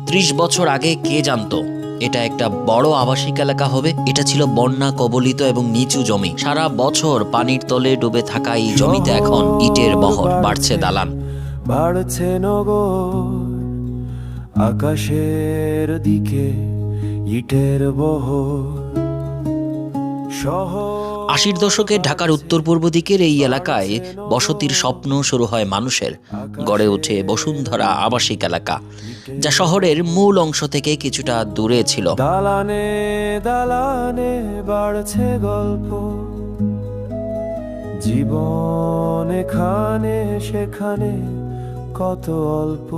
ত্রিশ বছর আগে কে জানতো? এটা একটা বড় আবাসিক এলাকা হবে। এটা ছিল বন্যা কবলিত এবং নিচু জমি। সারা বছর পানির তলে ডুবে থাকা এই জমিতে এখন ইটের বহর বাড়ছে দালান। বাড়ছে আকাশের দিকে ইটের বহর। শহর আশির দশকে ঢাকার উত্তর পূর্ব দিকের এই এলাকায় বসতির স্বপ্ন শুরু হয় মানুষের। গড়ে ওঠে বসুন্ধরা আবাসিক এলাকা যা শহরের মূল অংশ থেকে কিছুটা দূরে ছিল। দালানে দালানে বাড়ছে গল্প। জীবন এখানে সেখানে কত অল্প।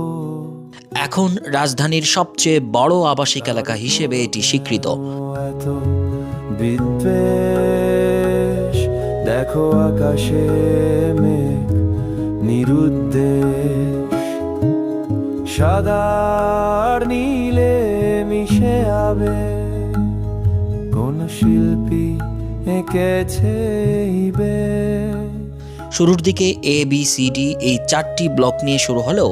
এখন রাজধানীর সবচেয়ে বড় আবাসিক এলাকা হিসেবে এটি স্বীকৃত। এত বিদ্বেষ দেখো আকাশে মেঘ, নিরুদ্দেশ। সাদার নীলে মিশে আবে কোন শিল্পী এঁকেছে? শুরুর দিকে এ বি সি ডি এই চারটি ব্লক নিয়ে শুরু হলেও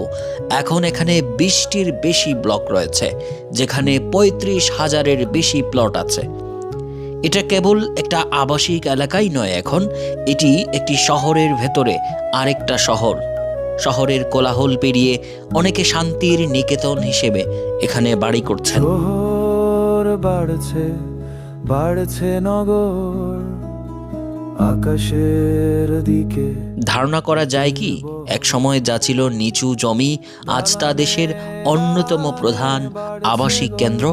এখন এখানে বিশটির বেশি ব্লক রয়েছে, যেখানে পঁয়ত্রিশ হাজারের বেশি প্লট আছে। এটা কেবল একটা আবাসিক এলাকাই নয় এখন এটি একটি শহরের ভেতরে আরেকটা শহর। শহরের কোলাহল পেরিয়ে অনেকে শান্তির নিকেতন হিসেবে এখানে বাড়ি করছেন। বাড়ছে বাড়ছে নগর আকাশের দিকে ধারণা করা যায় কি এক সময় যা ছিল নিচু জমি আজ তা দেশের অন্যতম প্রধান আবাসিক কেন্দ্র।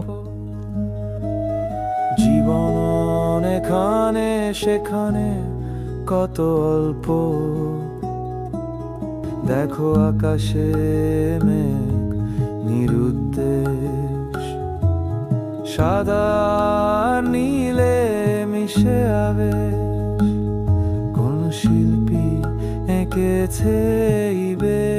এখানে সেখানে কত অল্প। দেখো আকাশে মেঘ, নিরুদ্দেশ। সাদা নীলে মিশে আবে কোন শিল্পী এঁকেছে এই বেশ?